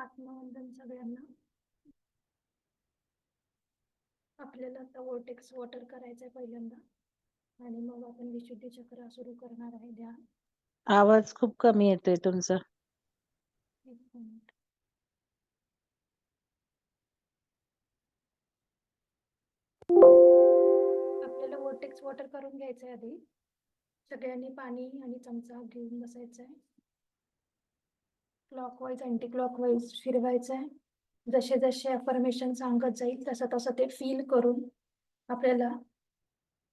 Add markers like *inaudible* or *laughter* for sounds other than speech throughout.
आत्मवंदन सगळ्यांना. आपल्याला आता वोटेक्स वॉटर करायचंय पहिल्यांदा. आणि मग आपण विशुद्धी चक्र सुरू करणार आहे ध्यान. आवाज खूप कमी येतोय तुमचा. एक मिनिट आपल्याला वोटेक्स वॉटर करून घ्यायचंय आधी. सगळ्यांनी पाणी आणि चमचा घेऊन बसायचंय. क्लॉकवाईज अँटी क्लॉकवाईज फिरवायचंय जसे जसे अफर्मेशन सांगत जाईल तसं तसं ते फील करून आपल्याला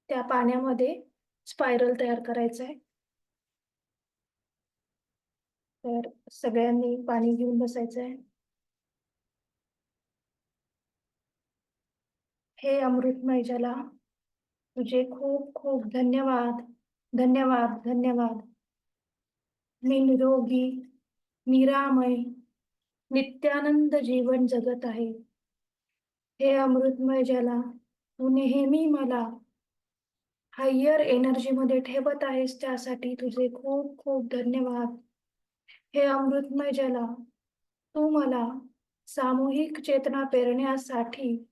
त्या पाण्यामध्ये स्पायरल तयार करायचं आहे. तर सगळ्यांनी पाणी घेऊन बसायचं आहे. हे अमृतमय जला तुझे खूप खूप धन्यवाद धन्यवाद धन्यवाद. मी निरोगी निरामय नित्यानंद जीवन जगत आहे. हे अमृतमय ज्याला तू नेहमी मला हायर एनर्जीमध्ये ठेवत आहेस त्यासाठी तुझे खूप खूप धन्यवाद. हे अमृतमय ज्याला तू मला सामूहिक चेतना पेरण्यासाठी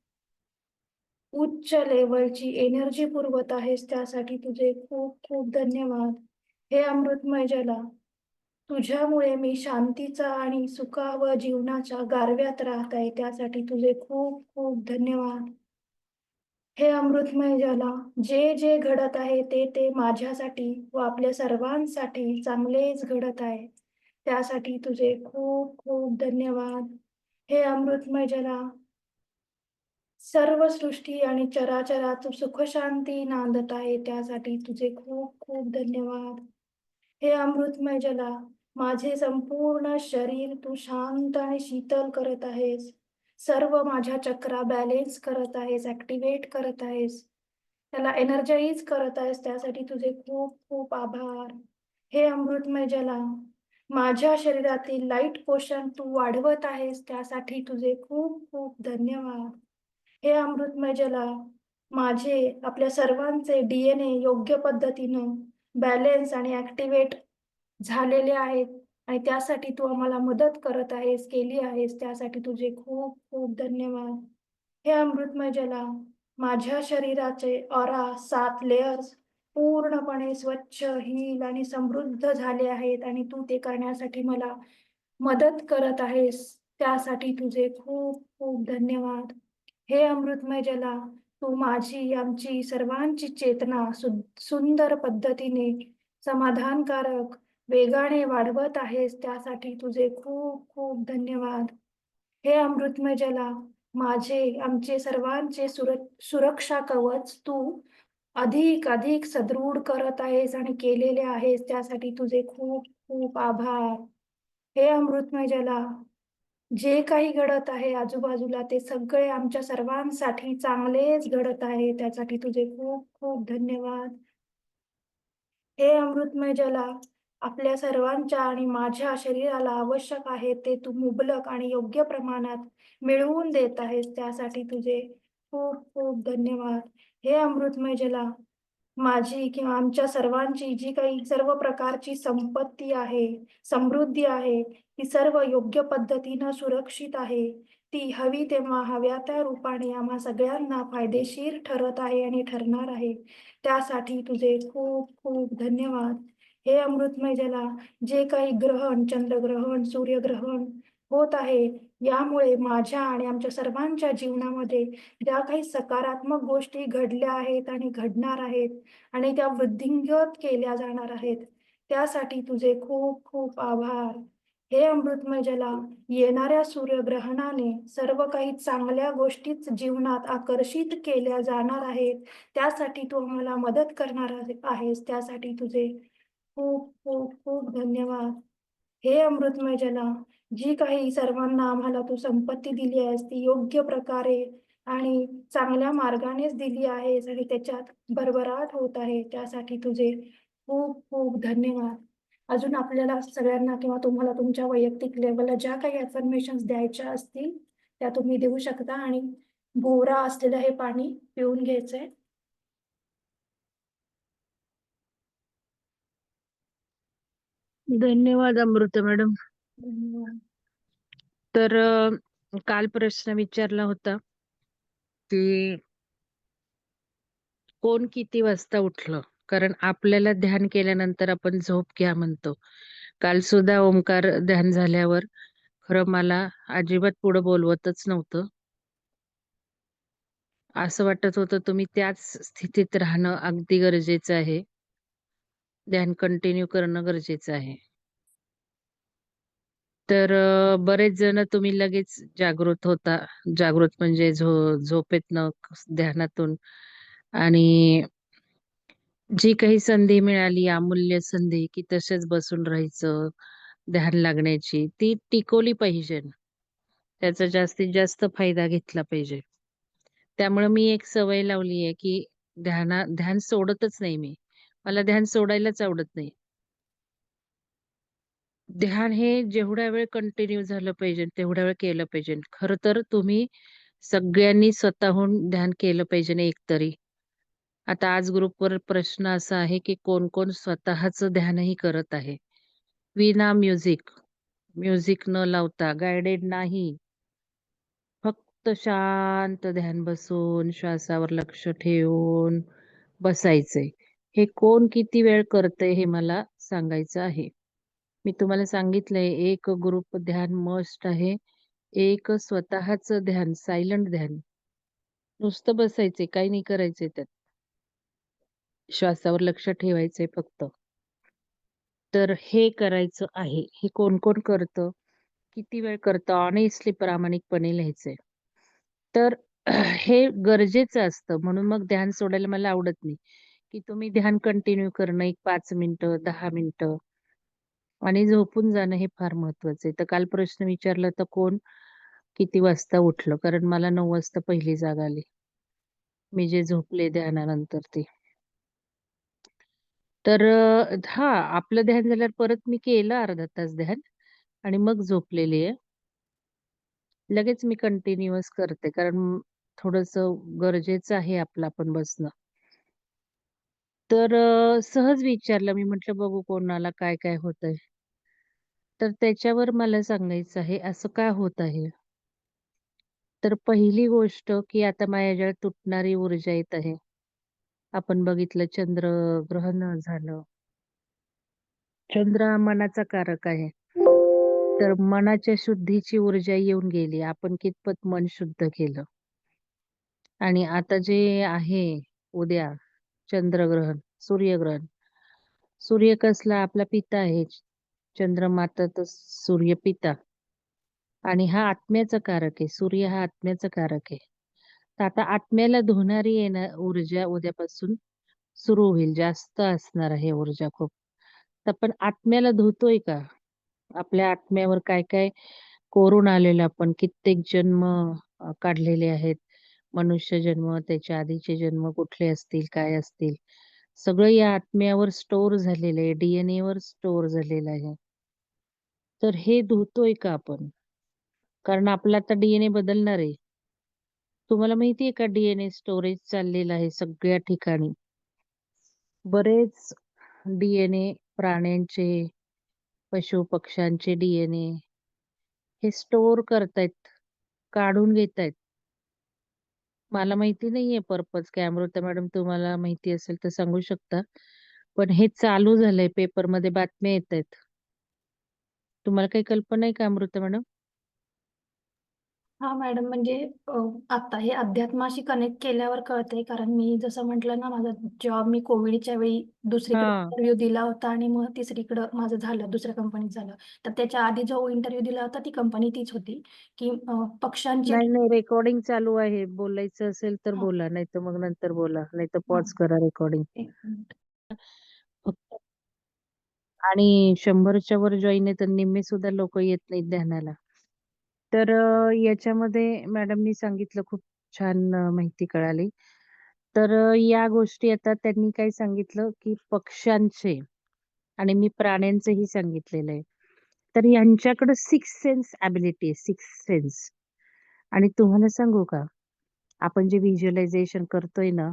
उच्च लेवलची एनर्जी पुरवत आहेस त्यासाठी तुझे खूप खूप धन्यवाद. हे अमृतमय ज्याला तुझ्यामुळे मी शांतीचा आणि सुखा व जीवनाच्या गारव्यात राहत आहे. त्यासाठी तुझे खूप खूप धन्यवाद. हे अमृतमय ज्याला जे जे घडत आहे ते ते माझ्यासाठी व आपल्या सर्वांसाठी चांगलेच घडत आहे. त्यासाठी तुझे खूप खूप धन्यवाद. हे अमृतमय जला सर्व सृष्टी आणि चराचरात तू सुखशांती नांदत आहे त्यासाठी तुझे खूप खूप धन्यवाद. हे अमृतमय जला माझे संपूर्ण शरीर तू शांत आणि शीतल करत आहेस. सर्व माझ्या चक्रा बॅलेन्स करत आहेस ऍक्टिव्हेट करत आहेस. त्याला एनर्जाईज करत आहेस त्यासाठी तुझे खूप खूप आभार. हे अमृतमय जला माझ्या शरीरातील लाइट पोषण तू वाढवत आहेस त्यासाठी तुझे खूप खूप धन्यवाद. हे अमृतमय जला माझे आपल्या सर्वांचे डीएनए योग्य पद्धतीनं बॅलेन्स आणि ऍक्टिव्हेट झालेले आहेत आणि त्यासाठी तू आम्हाला मदत करत आहेस केली आहेस. त्यासाठी तुझे खूप खूप धन्यवाद. हे अमृतमय जला माझ्या शरीराचे ऑरा सात लेयर्स पूर्णपणे स्वच्छ हिल आणि समृद्ध झाले आहेत आणि तू ते करण्यासाठी मला मदत करत आहेस. त्यासाठी तुझे खूप खूप धन्यवाद. हे अमृतमय जला तू माझी आमची सर्वांची चेतना सु सुंदर पद्धतीने समाधानकारक वेगाने वाढवत आहेस त्यासाठी तुझे खूप खूप धन्यवाद. हे अमृतमय जला माझे आमचे सर्वांचे सुर सुरक्षा कवच तू अधिक अधिक सदृढ करत आहेस आणि केलेले आहेस त्यासाठी तुझे खूप खूप आभार. हे अमृतमय जला जे काही घडत आहे आजूबाजूला ते सगळे आमच्या सर्वांसाठी चांगलेच घडत आहे त्यासाठी तुझे खूप खूप धन्यवाद. हे अमृतमय जला आपल्या सर्वांच्या आणि माझ्या शरीराला आवश्यक आहे ते तू मुबलक आणि योग्य प्रमाणात मिळवून देत आहेस त्यासाठी तुझे खूप खूप धन्यवाद. हे अमृतमय जला माझी किंवा आमच्या सर्वांची जी काही सर्व प्रकारची संपत्ती आहे समृद्धी आहे ती सर्व योग्य पद्धतीनं सुरक्षित आहे ती हवी तेव्हा हव्या त्या रूपाने आम्हा सगळ्यांना फायदेशीर ठरत आहे आणि ठरणार आहे. त्यासाठी तुझे खूप खूप धन्यवाद. हे अमृतमय जला जे काही ग्रहण चंद्रग्रहण सूर्यग्रहण होत आहे यामुळे माझ्या आणि आमच्या सर्वांच्या जीवनामध्ये ज्या काही सकारात्मक गोष्टी घडल्या आहेत आणि घडणार आहेत आणि त्या वृद्धिंगत केल्या जाणार आहेत त्यासाठी तुझे खूप खूप आभार. हे अमृतमय जला येणाऱ्या सूर्यग्रहणाने सर्व काही चांगल्या गोष्टीच जीवनात आकर्षित केल्या जाणार आहेत त्यासाठी तू आम्हाला मदत करणार आहेस त्यासाठी तुझे खूप खूप खूप धन्यवाद. हे अमृतमय जला जी काही सर्वांना आम्हाला तू संपत्ती दिली आहेस ती योग्य प्रकारे आणि चांगल्या मार्गानेच दिली आहेस आणि त्याच्यात भरभराट होत आहे त्यासाठी तुझे खूप खूप धन्यवाद. अजून आपल्याला सगळ्यांना किंवा तुम्हाला तुमच्या वैयक्तिक लेवलला ज्या काही इन्फॉर्मेशन द्यायच्या असतील त्या तुम्ही देऊ शकता आणि भोवरा असलेलं हे पाणी पिऊन घ्यायचंय. धन्यवाद अमृता मॅडम धन्यवाद तर काल प्रश्न विचारला होता, की कोण किती वाजता उठलं? कारण आपल्याला ध्यान केल्यानंतर आपण झोप घ्या म्हणतो. काल सुद्धा ओंकार ध्यान झाल्यावर खरं मला अजिबात पुढं बोलवतच नव्हतं. असं वाटत होतं तुम्ही त्याच स्थितीत राहणं अगदी गरजेचं आहे. ध्यान कंटिन्यू करणं गरजेचं आहे. तर अ, बरेच जण तुम्ही लगेच जागृत होता. जागृत म्हणजे झो झोपेतनं ध्यानातून आणि जी काही संधी मिळाली, अमूल्य संधी, की तसेच बसून राहायचं, ध्यान लागण्याची, ती टिकवली पाहिजे. त्याचा जास्तीत जास्त फायदा घेतला पाहिजे. त्यामुळे मी एक सवय लावली आहे, की ध्याना ध्यान सोडतच नाही मी. मला ध्यान सोडायलाच आवडत नाही. ध्यान हे जेवढा वेळ कंटिन्यू झालं पाहिजे, तेवढा वेळ केलं पाहिजे. खरं तर तुम्ही सगळ्यांनी स्वतःहून ध्यान केलं पाहिजे एकतरी. आता आज ग्रुपवर प्रश्न असा आहे, की कोण-कोण स्वतःचं ध्यानही करत आहे. विना म्युझिक, म्युझिक न लावता, गाईडेड नाही. फक्त शांत ध्यान बसून, श्वासावर लक्ष ठेवून बसायचंय. हे कोण किती वेळ करतंय हे मला सांगायचं आहे. मी तुम्हाला सांगितलंय एक ग्रुप ध्यान मस्ट आहे. एक स्वतःच ध्यान, सायलंट ध्यान. नुसतं बसायचे काही नाही करायचे त्यात. श्वासावर लक्ष ठेवायचंय फक्त. तर हे करायचं आहे. हे कोण-कोण करतं? किती वेळ करतं? ऑनेस्टली प्रामाणिकपणे लिहायचंय. तर *clears throat* हे गरजेचं असतं. म्हणून मग ध्यान सोडायला मला आवडत नाही, की तुम्ही ध्यान कंटिन्यू करणं एक पाच मिनिटं, दहा मिनिटं आणि झोपून जाणं हे फार महत्वाचं आहे. तर काल प्रश्न विचारला तर कोण किती वाजता उठलं? कारण मला 9 वाजता पहिली जाग आली. मी जे झोपले ध्यानानंतर ते. तर अ, हां, आपलं ध्यान झाल्यावर परत मी केलं अर्धा तास ध्यान आणि मग झोपलेली आहे. लगेच मी कंटिन्यूअस करते कारण थोडंसं गरजेचं आहे आपलं आपण बसणं. तर अ, सहज विचारलं मी म्हटलं बघू कोणाला काय-काय होतंय. तर त्याच्यावर मला सांगायचं आहे असं का होत आहे? तर पहिली गोष्ट, की आता माझ्याजवळ तुटणारी ऊर्जा येत आहे. आपण बघितलं चंद्रग्रहण झालं. चंद्र हा मनाचा कारक आहे. तर मनाच्या शुद्धीची ऊर्जा येऊन गेली. आपण कितपत मन शुद्ध केलं. आणि आता जे आहे उद्या चंद्रग्रहण, सूर्यग्रहण. सूर्य कसला आपला पिता आहे. चंद्रमाता तर सूर्य पिता. आणि हा आत्म्याचा कारक आहे. सूर्य हा आत्म्याचा कारक आहे. तर आता आत्म्याला धुणारी येणार ऊर्जा उद्यापासून सुरू होईल. जास्त असणार आहे ऊर्जा खूप. तर पण आत्म्याला धुतोय का? आपल्या आत्म्यावर काय-काय कोरून आलेलं आपण कित्येक जन्म काढलेले आहेत. मनुष्य जन्म, त्याच्या आधीचे जन्म कुठले असतील, काय असतील. सगळं या आत्म्यावर स्टोअर झालेलं आहे. डीएनए वर स्टोअर झालेलं आहे. तर हे धुतोय का आपण? कारण आपला आता डीएनए बदलणार आहे. तुम्हाला माहिती आहे का डीएनए स्टोरेज चाललेलं आहे सगळ्या ठिकाणी. बरेच डीएनए प्राण्यांचे, पशु-पक्ष्यांचे डीएनए हे स्टोअर करतायत, काढून घेतायत. मला माहिती नाहीये पर्पज काय. अमृता मॅडम तुम्हाला माहिती असेल तर सांगू शकता. पण हे चालू झालंय पेपरमध्ये बातम्या येतायत. तुम्हाला काही कल्पना आहे का अमृता मॅडम? हां, मॅडम म्हणजे आता हे अध्यात्माशी कनेक्ट केल्यावर कळतंय कारण मी जसं म्हटलं ना माझा जॉब मी कोविडच्या वेळी दुसरीकडे हां. इंटरव्ह्यू दिला होता आणि मग तिसरीकडं माझं झालं, दुसऱ्या कंपनीत झालं. तर त्याच्या आधी जो इंटरव्ह्यू दिला होता ती कंपनी तीच होती, की अ, पक्ष्यांची नाही, नाही रेकॉर्डिंग चालू आहे. बोलायचं असेल तर हां, बोला, नाहीतर मग नंतर बोला. नाहीतर हां. पॉज करा रेकॉर्डिंग. एक मिनिट. फक्त आणि 100च्या वर जॉइन आहे तर निम्मे सुद्धा लोकं येत नाहीत ध्यानाला. तर अ, याच्यामध्ये मॅडमनी सांगितलं खूप छान अ, माहिती कळाली. तर अ, या गोष्टी आता त्यांनी काय सांगितलं, की पक्ष्यांचे आणि मी प्राण्यांचंही सांगितलेलं आहे. तर यांच्याकडे सिक्स्थ सेन्स एबिलिटी आहे, सिक्स्थ सेन्स. आणि तुम्हाला सांगू का, आपण जे व्हिज्युअलायझेशन करतोय ना,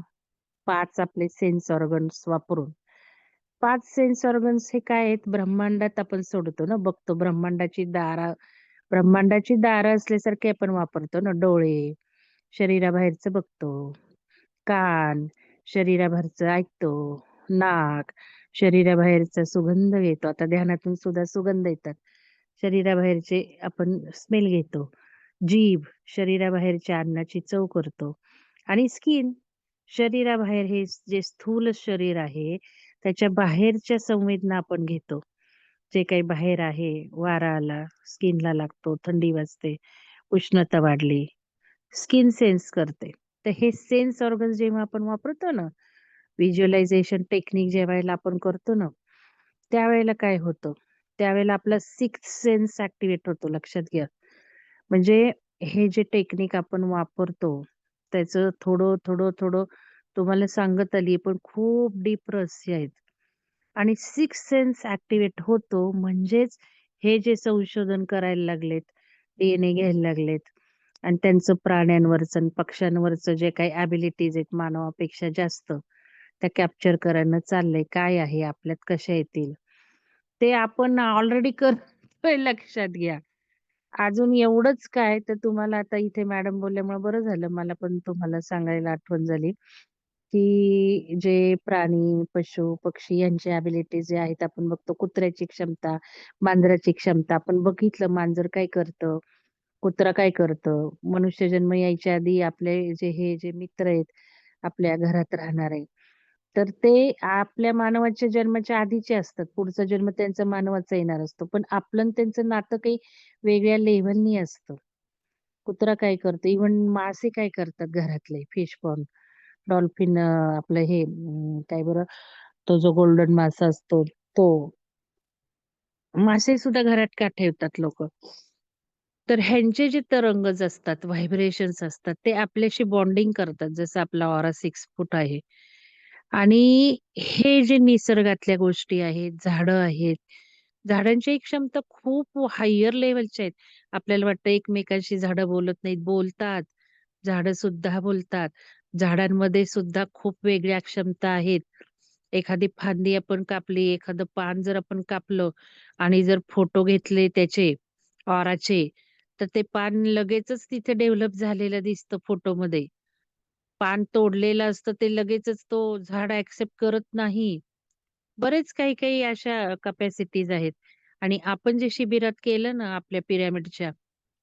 5 आपले सेन्स ऑर्गन्स वापरून. 5 सेन्स ऑर्गन्स हे काय आहेत, ब्रह्मांडात आपण सोडतो ना, बघतो ब्रह्मांडाची दारा ब्रह्मांडाची दारं असल्यासारखे आपण वापरतो ना डोळे, शरीराबाहेरचं बघतो. कान, शरीराबाहेरचं ऐकतो. नाक, शरीराबाहेरचा सुगंध घेतो. आता ध्यानातून सुद्धा सुगंध येतात. शरीराबाहेरचे आपण स्मेल घेतो. जीभ, शरीराबाहेरच्या अन्नाची चव करतो. आणि स्किन, शरीराबाहेर हे जे स्थूल शरीर आहे, त्याच्या बाहेरच्या संवेदना आपण घेतो. जे काही बाहेर आहे, वारा आला, स्किनला लागतो, थंडी वाजते, उष्णता वाढली, स्किन सेन्स करते. तर हे सेन्स ऑर्गन्स जेव्हा आपण वापरतो ना, व्हिज्युअलायझेशन टेक्निक ज्यावेळेला आपण करतो ना, त्यावेळेला काय होतं, त्यावेळेला आपला सिक्स सेन्स ऍक्टिव्हेट होतो लक्षात घ्या. म्हणजे हे जे टेक्निक आपण वापरतो, त्याचं थोडं, थोडं, थोडं तुम्हाला सांगत आली पण खूप डीप रहस्य आहेत. आणि सिक्स सेन्स ऍक्टिव्हेट होतो म्हणजेच हे जे संशोधन करायला लागलेत, डीएनए घ्यायला लागलेत आणि त्यांचं प्राण्यांवरचं आणि पक्ष्यांवरचं जे काही ॲबिलिटीज आहेत मानवापेक्षा जास्त, त्या कॅप्चर करणं चाललंय. काय आहे आपल्यात कशा येतील? ते आपण ऑलरेडी करतोय लक्षात घ्या. अजून एवढंच काय तर तुम्हाला आता इथे मॅडम बोलल्यामुळे बरं झालं मला पण तुम्हाला सांगायला आठवण झाली, की जे प्राणी, पशु, पक्षी यांचे ॲबिलिटीज जे आहेत आपण बघतो कुत्र्याची क्षमता, मांजराची क्षमता. आपण बघितलं मांजर काय करतं, कुत्रा काय करतं. मनुष्य जन्म यायच्या आधी आपले जे हे जे मित्र आहेत, आपल्या घरात राहणारे, तर ते आपल्या मानवाच्या जन्माच्या आधीचे असतात. पुढचा जन्म त्यांचा मानवाचा येणार असतो. पण आपलं आणि त्यांचं नातं काही वेगळ्या लेव्हलनी असतं. कुत्रा काय करतो, इव्हन मासे काय करतात घरातले फिश पॉन्ड, डॉल्फिन आपलं हे अं, काय बरं तो जो गोल्डन मासा असतो तो. मासे सुद्धा घरात का ठेवतात लोकं? तर ह्यांचे जे तरंगज असतात, व्हायब्रेशन्स असतात, ते आपल्याशी बॉन्डिंग करतात. जसं आपला ऑरा 6 फूट आहे. आणि हे जे निसर्गातल्या गोष्टी आहेत, झाडं आहेत, झाडांची एक क्षमता खूप हायर लेव्हलच्या आहेत. आपल्याला वाटतं एकमेकांशी झाडं बोलत नाहीत, बोलतात. झाडं सुद्धा बोलतात. झाडांमध्ये सुद्धा खूप वेगळ्या क्षमता आहेत. एखादी फांदी आपण कापली, एखादं पान जर आपण कापलं आणि जर फोटो घेतले त्याचे ऑराचे, तर ते पान लगेचच तिथे डेव्हलप झालेलं दिसतं फोटोमध्ये. पान तोडलेलं असतं ते लगेचच तो झाड ॲक्सेप्ट करत नाही. बरेच काही-काही अशा कॅपॅसिटीज आहेत. आणि आपण जे शिबिरात केलं ना आपल्या पिरॅमिडच्या,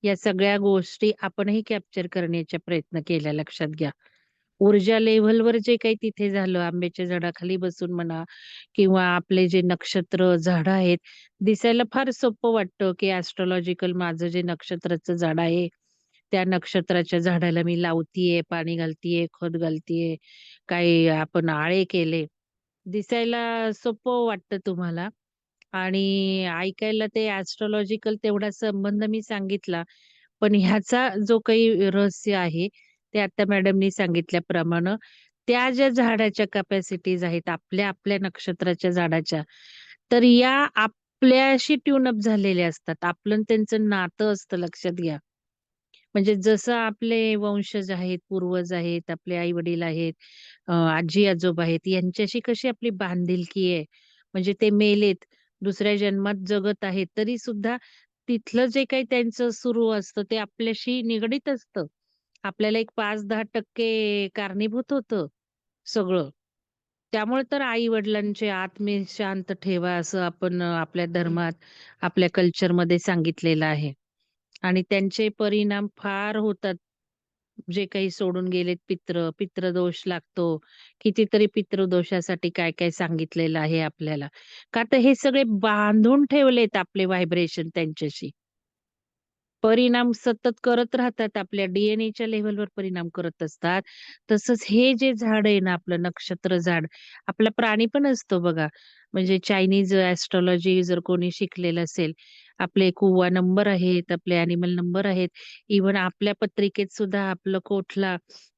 या सगळ्या गोष्टी आपणही कॅप्चर करण्याचा प्रयत्न केला लक्षात घ्या. ऊर्जा लेव्हलवर जे काही तिथे झालं, आंब्याच्या झाडाखाली बसून म्हणा किंवा आपले जे नक्षत्र झाड आहेत, दिसायला फार सोपं वाटतं, की ॲस्ट्रोलॉजिकल माझं जे नक्षत्राचं झाड आहे, त्या नक्षत्राच्या झाडाला मी लावतीये, पाणी घालतीये, खत घालतीये, काही आपण आळे केले. दिसायला सोपं वाटतं तुम्हाला आणि ऐकायला ते ॲस्ट्रोलॉजिकल तेवढा संबंध मी सांगितला. पण ह्याचा जो काही रहस्य आहे, ते आता मॅडमनी सांगितल्याप्रमाणे त्या ज्या झाडाच्या कॅपॅसिटीज आहेत आपल्या, आपल्या नक्षत्राच्या झाडाच्या, तर या आपल्याशी ट्यून अप झालेल्या असतात. आपलं त्यांचं नातं असतं लक्षात घ्या. म्हणजे जसं आपले वंशज आहेत, पूर्वज आहेत, आपले आई-वडील आहेत, आजी-आजोबा आहेत, यांच्याशी कशी आपली बांधिलकी आहे. म्हणजे ते मेलेत, दुसऱ्या जन्मात जगत आहेत, तरी सुद्धा तिथलं जे काही त्यांचं सुरू असतं, ते आपल्याशी निगडीत असतं. आपल्याला एक 5-10% कारणीभूत होतं सगळं. त्यामुळे तर आई-वडिलांचे आत्मे शांत ठेवा, असं आपण आपल्या धर्मात, आपल्या कल्चरमध्ये सांगितलेलं आहे. आणि त्यांचे परिणाम फार होतात. जे काही सोडून गेलेत पित्र, पितृदोष लागतो. कितीतरी पितृदोषासाठी काय-काय सांगितलेलं आहे आपल्याला. का तर हे सगळे बांधून ठेवलेत आपले व्हायब्रेशन त्यांच्याशी. परिणाम सतत करत राहतात. आपल्या डीएनएच्या लेव्हलवर परिणाम करत असतात. तसंच हे जे झाड आहे ना आपलं नक्षत्र झाड, आपला प्राणी पण असतो बघा. म्हणजे चायनीज ऍस्ट्रॉलॉजी जर कोणी शिकलेलं असेल, आपले कुवा नंबर आहेत, आपले अॅनिमल नंबर आहेत. इव्हन आपल्या पत्रिकेत सुद्धा आपलं कोठला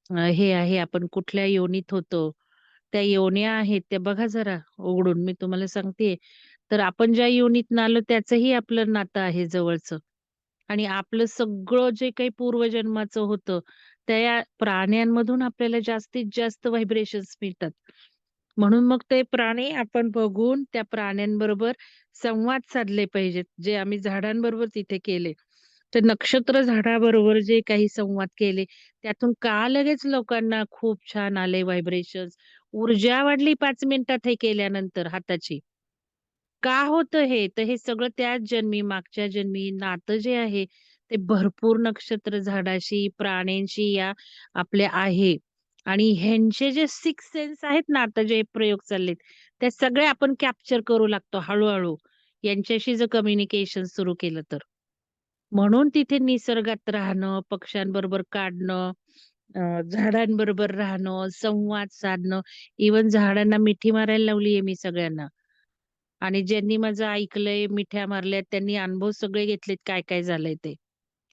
हे आहे, आपण कुठल्या योनीत होतो. त्या योन्या आहेत त्या बघा जरा उघडून मी तुम्हाला सांगतेय. तर आपण ज्या योनीतनं आलो त्याचंही आपलं नातं आहे जवळचं. आणि आपलं सगळं जे काही पूर्वजन्माचं होतं, त्या प्राण्यांमधून आपल्याला जास्तीत जास्त व्हायब्रेशन्स मिळतात. म्हणून मग ते प्राणी आपण बघून त्या प्राण्यांबरोबर संवाद साधले पाहिजेत, जे आम्ही झाडांबरोबर तिथे केले. तर नक्षत्र झाडाबरोबर जे काही संवाद केले, त्यातून का लगेच लोकांना खूप छान आले व्हायब्रेशन्स, ऊर्जा वाढली 5 मिनिटात हे केल्यानंतर हाताची. का होतं हे? तर हे सगळं त्याच जन्मी, मागच्या जन्मी नातं जे आहे, ते भरपूर नक्षत्र झाडाशी, प्राण्यांशी या आपल्या आहे आणि ह्यांचे जे सिक्स्थ सेन्स आहेत ना, आता जे प्रयोग चाललेत, ते सगळे आपण कॅप्चर करू लागतो हळू यांच्याशी जर कम्युनिकेशन सुरू केलं तर. म्हणून तिथे निसर्गात राहणं, पक्ष्यांबरोबर काढणं, अ, झाडांबरोबर राहणं, संवाद साधणं, इव्हन झाडांना मिठी मारायला लावली आहे मी सगळ्यांना. आणि ज्यांनी माझं ऐकलंय, मिठ्या मारल्यात, त्यांनी अनुभव सगळे घेतलेत काय-काय झालंय ते.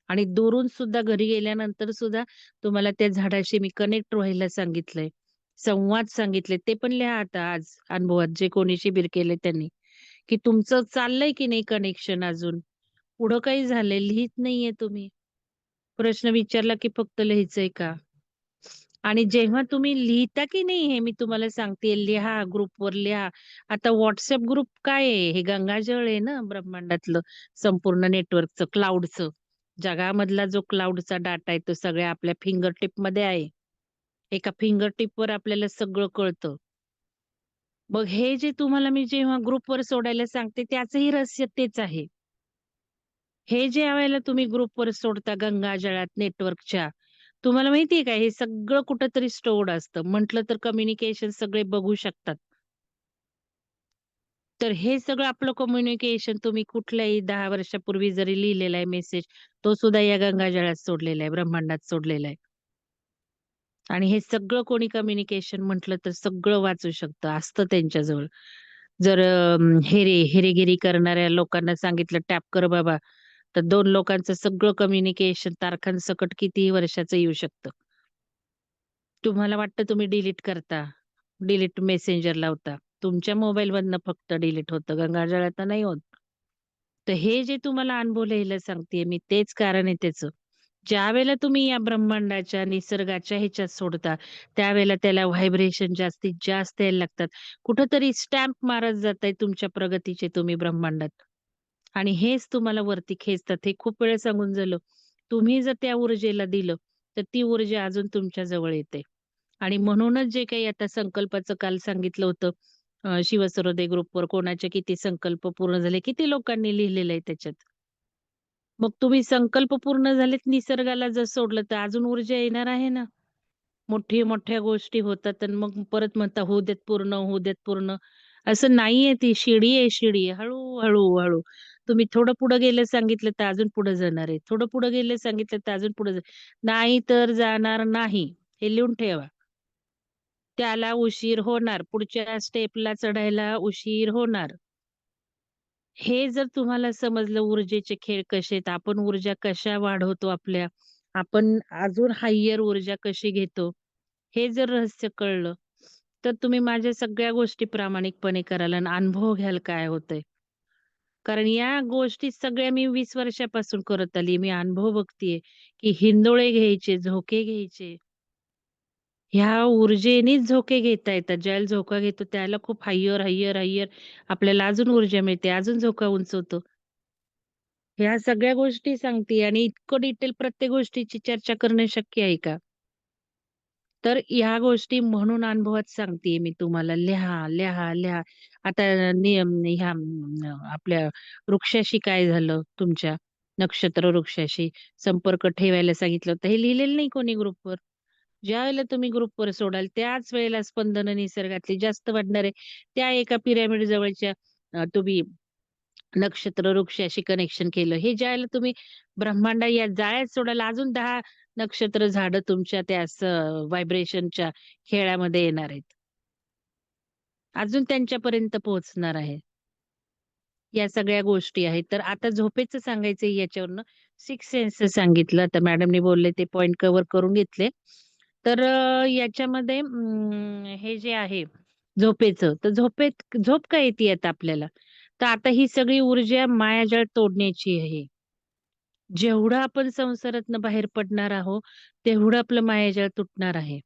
आणि दुरून सुद्धा घरी गेल्यानंतर सुद्धा तुम्हाला त्या झाडाशी मी कनेक्ट व्हायला सांगितलंय. संवाद सांगितले. ते पण लिहा आता आज अनुभवात जे कोणी शिबिर केले त्यांनी, की तुमचं चाललंय की नाही कनेक्शन अजून? पुढं काही झालंय, लिहीत नाहीये तुम्ही. प्रश्न विचारला की फक्त लिहायचंय का? आणि जेव्हा तुम्ही लिहिता की नाही हे मी तुम्हाला सांगते, लिहा, ग्रुपवर लिहा. आता व्हॉट्सअप ग्रुप काय आहे? हे गंगाजळ आहे ना ब्रह्मांडातलं संपूर्ण नेटवर्कचं, क्लाउडचं. जगामधला जो क्लाउडचा डाटा आहे तो सगळ्या आपल्या फिंगर टिपमध्ये आहे. एका फिंगर टिपवर आपल्याला सगळं कळतं. मग हे जे तुम्हाला मी जेव्हा ग्रुपवर सोडायला सांगते त्याचंही रहस्य तेच आहे. हे ज्या वेळेला तुम्ही ग्रुपवर सोडता गंगाजळात नेटवर्कच्या, तुम्हाला माहितीये का हे सगळं कुठंतरी स्टोअर्ड असतं. म्हटलं तर कम्युनिकेशन सगळे बघू शकतात. तर हे सगळं आपलं कम्युनिकेशन तुम्ही कुठल्याही 10 वर्षापूर्वी जरी लिहिलेला आहे मेसेज, तो सुद्धा या गंगाजळात सोडलेला आहे, ब्रह्मांडात सोडलेला आहे. आणि हे सगळं कोणी कम्युनिकेशन म्हटलं तर सगळं वाचू शकतं, असतं त्यांच्याजवळ. जर अ, हेरे हेरेगिरी करणाऱ्या लोकांना सांगितलं, "टॅप कर बाबा." तर दोन लोकांचं सगळं कम्युनिकेशन तारखांसकट कितीही वर्षाचं येऊ शकतं. तुम्हाला वाटतं तुम्ही डिलीट करता, डिलीट मेसेंजर लावता. तुमच्या मोबाईलमधनं फक्त डिलीट होतं, गंगाजळातनं नाही होत. तर हे जे तुम्हाला अनुभव लिहायला सांगते मी, तेच कारण आहे त्याचं. ज्यावेळेला तुम्ही या ब्रह्मांडाच्या, निसर्गाच्या ह्याच्यात सोडता, त्यावेळेला त्याला व्हायब्रेशन जास्तीत जास्त यायला लागतात. कुठंतरी स्टॅम्प मारत जाताय तुमच्या प्रगतीचे तुम्ही ब्रह्मांडात. आणि हेच तुम्हाला वरती खेचतात. हे खूप वेळा सांगून झालं. तुम्ही जर त्या ऊर्जेला दिलं, तर ती ऊर्जा अजून तुमच्या जवळ येते. आणि म्हणूनच जे काही आता संकल्पाचं काल सांगितलं होतं, शिवसरोदय ग्रुपवर कोणाचे किती संकल्प पूर्ण झाले, किती लोकांनी लिहिलेलं आहे त्याच्यात. मग तुम्ही संकल्प पूर्ण झालेत निसर्गाला जर सोडलं, तर अजून ऊर्जा येणार आहे ना. मोठी-मोठ्या गोष्टी होतात आणि मग परत म्हणता, "होऊ देत पूर्ण, होऊ देत पूर्ण." असं नाहीये ती शिडी आहे शिडी. हळूहळू हळू. तुम्ही थोडं पुढे गेलं सांगितलं तर अजून पुढे जाणार आहे. थोडं पुढे गेले सांगितलं तर अजून पुढे नाही तर जाणार नाही. हे लिहून ठेवा. त्याला उशीर होणार. पुढच्या स्टेपला चढायला उशीर होणार. हे जर तुम्हाला समजलं ऊर्जेचे खेळ कसे आहेत, आपण ऊर्जा कशा वाढवतो आपल्या, आपण अजून हायर ऊर्जा कशी घेतो, हे जर रहस्य कळलं, तर तुम्ही माझ्या सगळ्या गोष्टी प्रामाणिकपणे कराल आणि अनुभव घ्याल काय होतंय. कारण या गोष्टी सगळ्या मी वीस वर्षापासून करत आली. मी अनुभव बघतीये, की हिंदोळे घ्यायचे, झोके घ्यायचे. ह्या ऊर्जेनेच झोके घेता येतात. ज्याला झोका घेतो त्याला खूप हायर, हायर, हायर आपल्याला अजून ऊर्जा मिळते, अजून झोका उंचवतो. ह्या सगळ्या गोष्टी सांगते आणि इतकं डिटेल प्रत्येक गोष्टीची चर्चा करणे शक्य आहे का? तर ह्या गोष्टी म्हणून अनुभवात सांगतेय मी तुम्हाला. लिहा, लिहा, लिहा. आता नियम ह्या आपल्या वृक्षाशी काय झालं तुमच्या नक्षत्र वृक्षाशी संपर्क ठेवायला सांगितलं होतं. हे लिहिलेलं नाही कोणी ग्रुपवर. ज्यावेळेला तुम्ही ग्रुपवर सोडाल त्याच वेळेला स्पंदनं निसर्गातली जास्त वाढणार आहे. त्या एका पिरॅमिड जवळच्या अ, तुम्ही नक्षत्र वृक्षाशी कनेक्शन केलं. हे ज्यावेळेला तुम्ही ब्रह्मांड या जाळ्यात सोडाल अजून 10 नक्षत्र झाडं तुमच्या त्या व्हायब्रेशनच्या खेळामध्ये येणार आहेत. अजून त्यांच्यापर्यंत पोहोचणार आहे. या सगळ्या गोष्टी आहेत. तर आता झोपेचं सांगायचं याच्यावरनं. सिक्स सेन्स सांगितलं. आता मॅडमनी बोलले ते पॉइंट कव्हर करून घेतले. तर याच्यामध्ये हे जे आहे झोपेचं, तर झोपेत झोप का येते आता आपल्याला? तर आता ही सगळी ऊर्जा मायाजळ तोडण्याची आहे. जेवढं आपण संसारातनं बाहेर पडणार आहोत, तेवढं आपलं मायाजाळ तुटणार आहे.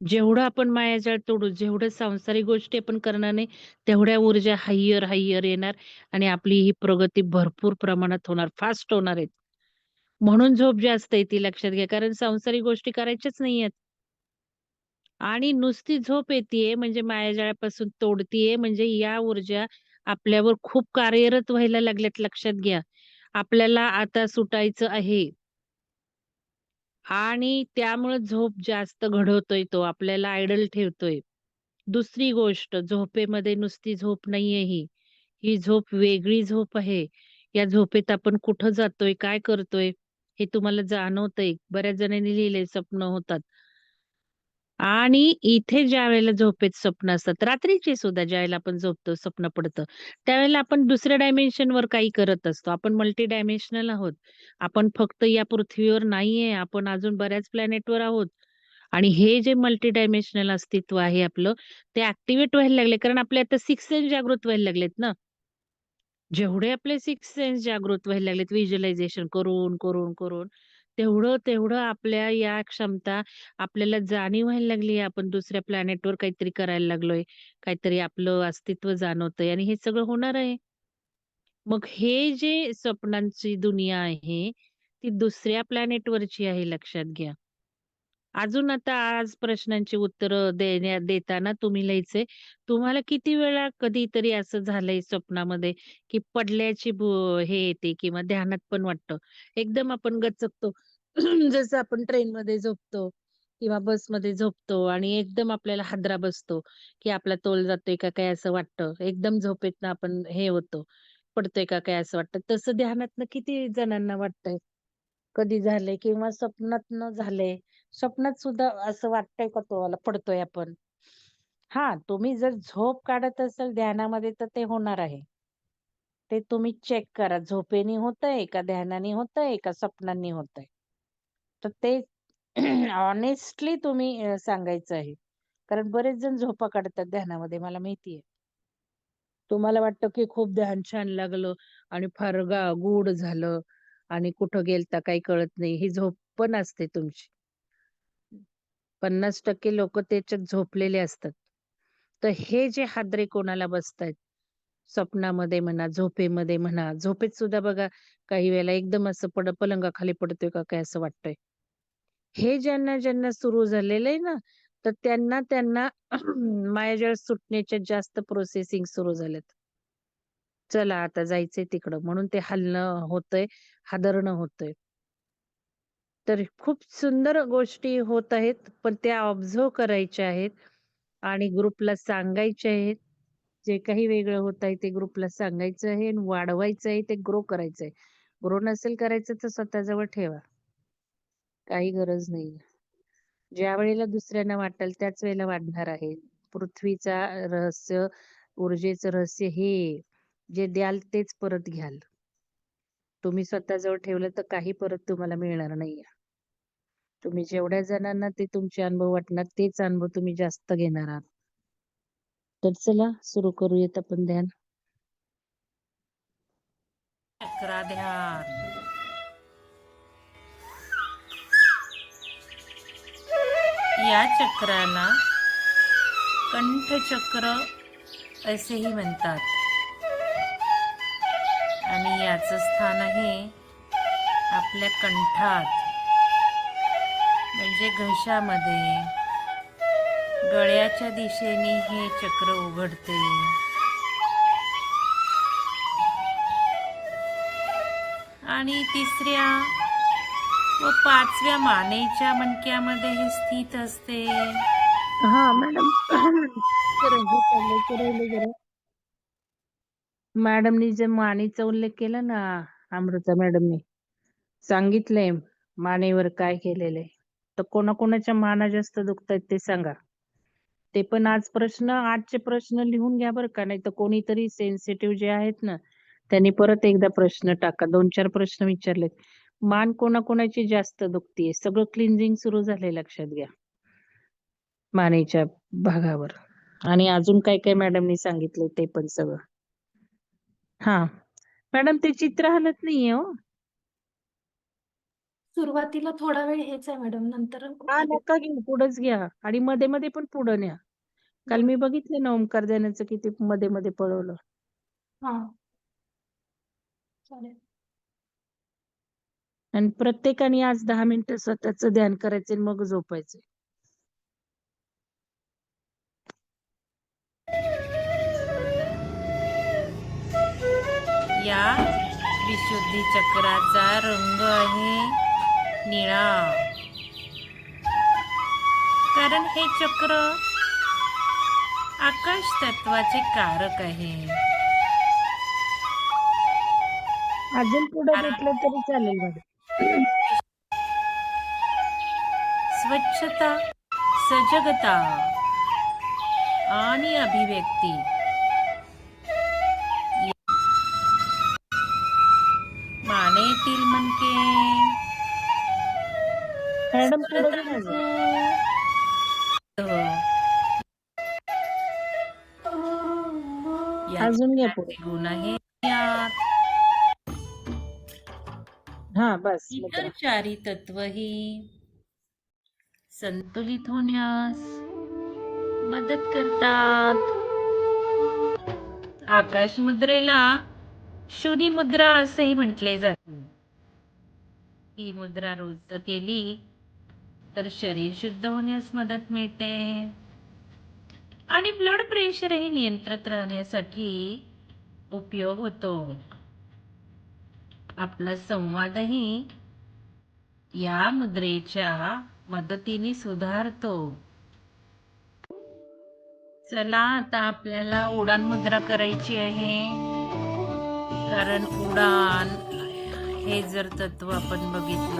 जेवढं आपण मायाजाळ तोडू, जेवढं सांसारिक गोष्टी आपण करणार नाही, तेवढ्या ऊर्जा हायर, हायर येणार आणि आपली ही प्रगती भरपूर प्रमाणात होणार, फास्ट होणार आहेत. म्हणून झोप जास्त येते लक्षात घ्या. कारण सांसारिक गोष्टी करायच्याच नाहीयेत. आणि नुसती झोप येतीये म्हणजे मायाजाळापासून तोडतीये म्हणजे या ऊर्जा आपल्यावर खूप कार्यरत व्हायला लागल्यात लक्षात घ्या. आपल्याला आता सुटायचं आहे. आणि त्यामुळे झोप जास्त घडवतोय तो. आपल्याला आयडल ठेवतोय. दुसरी गोष्ट झोपेमध्ये नुसती झोप नाहीये ही. ही झोप वेगळी झोप आहे. या झोपेत आपण कुठं जातोय, काय करतोय, हे तुम्हाला जाणवतंय. बऱ्याच जणांनी लिहिले स्वप्न होतात. आणि इथे ज्यावेळेला झोपेत स्वप्न असतात, रात्रीचे सुद्धा ज्यावेळेला आपण झोपतो, स्वप्न पडतं, त्यावेळेला आपण दुसऱ्या डायमेन्शनवर काही करत असतो. आपण मल्टी डायमेन्शनल आहोत. आपण फक्त या पृथ्वीवर नाहीये. आपण अजून बऱ्याच प्लॅनेटवर आहोत. आणि हे जे मल्टी डायमेन्शनल अस्तित्व आहे आपलं, ते ऍक्टिव्हेट व्हायला लागले. कारण आपले आता सिक्स सेन्स जागृत व्हायला लागलेत ना. जेवढे आपले सिक्स सेन्स जागृत व्हायला लागलेत व्हिज्युअलायझेशन करून, करून, करून, तेवढं, तेवढं आपल्या या क्षमता आपल्याला जाणीव व्हायला लागली आहे. आपण दुसऱ्या प्लॅनेटवर काहीतरी करायला लागलोय. काहीतरी आपलं अस्तित्व जाणवतंय आणि हे सगळं होणार आहे. मग हे जे स्वप्नांची दुनिया आहे, ती दुसऱ्या प्लॅनेटवरची आहे लक्षात घ्या. अजून आता आज प्रश्नांची उत्तरं देण्या देताना तुम्ही लिहायचंय, तुम्हाला किती वेळा कधीतरी असं झालंय स्वप्नामध्ये, की पडल्याची हे येते किंवा ध्यानात पण वाटतं. एकदम आपण गचकतो. *clears throat* जसं आपण ट्रेनमध्ये झोपतो किंवा बसमध्ये झोपतो आणि एकदम आपल्याला हादरा बसतो, की आपला तोल जातोय का काय असं वाटतं. एकदम झोपेतनं आपण हे होतो, पडतोय का काय असं वाटतं. तसं ध्यानातनं किती जणांना वाटतंय? कधी झालंय किंवा स्वप्नातनं झालंय? स्वप्नात सुद्धा असं वाटतंय का तुम्हाला पडतोय आपण? हां, तुम्ही जर झोप काढत असाल ध्यानामध्ये तर ते होणार आहे. ते तुम्ही चेक करा. झोपेनी होतंय का ध्यानाने होतंय का स्वप्नांनी होतंय? तर ते *clears throat* ऑनेस्टली तुम्ही सांगायचं आहे. कारण बरेच जण झोपा काढतात ध्यानामध्ये मला माहिती आहे. तुम्हाला वाटतं की खूप ध्यान छान लागलं आणि फार गा गूढ झालं आणि कुठं गेलता काही कळत नाही. ही झोप पण असते तुमची. पन्नास टक्के लोक त्याच्यात झोपलेले असतात. तर हे जे हादरे कोणाला बसतायत, स्वप्नामध्ये म्हणा, झोपेमध्ये म्हणा, झोपेत सुद्धा बघा काही वेळेला एकदम असं पड पलंगाखाली पडतोय का काय असं वाटतंय. हे ज्यांना ज्यांना सुरू झालेलं आहे ना, तर त्यांना त्यांना *clears throat* मायाजळ सुटण्याच्या जास्त प्रोसेसिंग सुरू झाल्यात. चला आता जायचंय तिकडं म्हणून ते हलणं होतंय, हादरणं होतंय. तर खूप सुंदर गोष्टी होत आहेत, पण त्या ऑब्झर्व करायच्या आहेत आणि ग्रुपला सांगायचे आहेत. जे काही वेगळं होत आहे ते ग्रुपला सांगायचं आहे आणि वाढवायचं आहे, ते ग्रो करायचं आहे. ग्रो नसेल करायचं तर स्वतःजवळ ठेवा. काही गरज नाहीये. ज्यावेळेला दुसऱ्यांना वाटेल त्याच वेळेला वाढणार आहे. पृथ्वीचा रहस्य, ऊर्जेचं रहस्य हे जे द्याल तेच परत घ्याल. तुम्ही स्वतःजवळ ठेवलं तर काही परत तुम्हाला मिळणार नाहीये. तुम्ही जेवढ्या जणांना ते तुमचे अनुभव वाटणार तेच अनुभव तुम्ही जास्त घेणार आहात. तर चला सुरू करूयात आपण ध्यान. चक्रा ध्यान या चक्राला कंठचक्र असेही म्हणतात. आणि याचं स्थान आहे आपल्या कंठात. म्हणजे घशामध्ये. गळ्याच्या दिशेने हे चक्र उघडते. आणि तिसऱ्या व पाचव्या मानेच्या मणक्यामध्ये हे स्थित असते हा मॅडम. मॅडमनी जे मानेचा उल्लेख केला ना, अमृता मॅडमनी, सांगितलंय मानेवर काय केलेलंय. तर कोणाकोणाच्या माना जास्त दुखतायत ते सांगा. ते पण आज प्रश्न आजचे प्रश्न लिहून घ्या बरं का, नाही तर कोणीतरी सेन्सिटिव्ह जे आहेत ना, त्यांनी परत एकदा प्रश्न टाका. 2-4 प्रश्न विचारलेत. मान कोणाकोणाची जास्त दुखतीये? सगळं क्लिन्झिंग सुरू झालंय लक्षात घ्या. मानेच्या भागावर आणि अजून काय-काय मॅडमनी सांगितलंय ते पण सगळं. हां. मॅडम ते चित्र हलत नाहीये हो. सुरुवातीला थोडा वेळ हेच आहे मॅडम, नंतर हां, नका घेऊ. पुढंच घ्या आणि मध्ये-मध्ये पण पुढं न्या. काल मी बघितलं ना ओंकार ध्यानाचं किती मध्ये-मध्ये पळवलं. हां. चालेल. आणि प्रत्येकाने आज दहा मिनिटं स्वतःचं ध्यान करायचे आणि मग झोपायचे. या विशुद्धी चक्राचा रंग आहे निळा. कारण हे चक्र आकाश तत्वाचे कारक आहे. अजून पुढे घेतलं तरी चालेल स्वच्छता सजगता आणि अभिव्यक्ती. मानेतील मनके. मॅडम पुढे घे ना जरा. अजून गुण आहे हा बस इतर चारी तत्वही संतुलित होण्यास मदत करतात. आकाश मुद्रेला शुनी मुद्रा असेही म्हटले जाते. ही मुद्रा रोज केली तर शरीर शुद्ध होण्यास मदत मिळते. आणि ब्लड प्रेशरही नियंत्रित राहण्यासाठी उपयोग होतो. आपला संवादही या मुद्रेच्या मदतीने सुधारतो. चला आता आपल्याला उडान मुद्रा करायची आहे. कारण उडान हे जर तत्व आपण बघितलं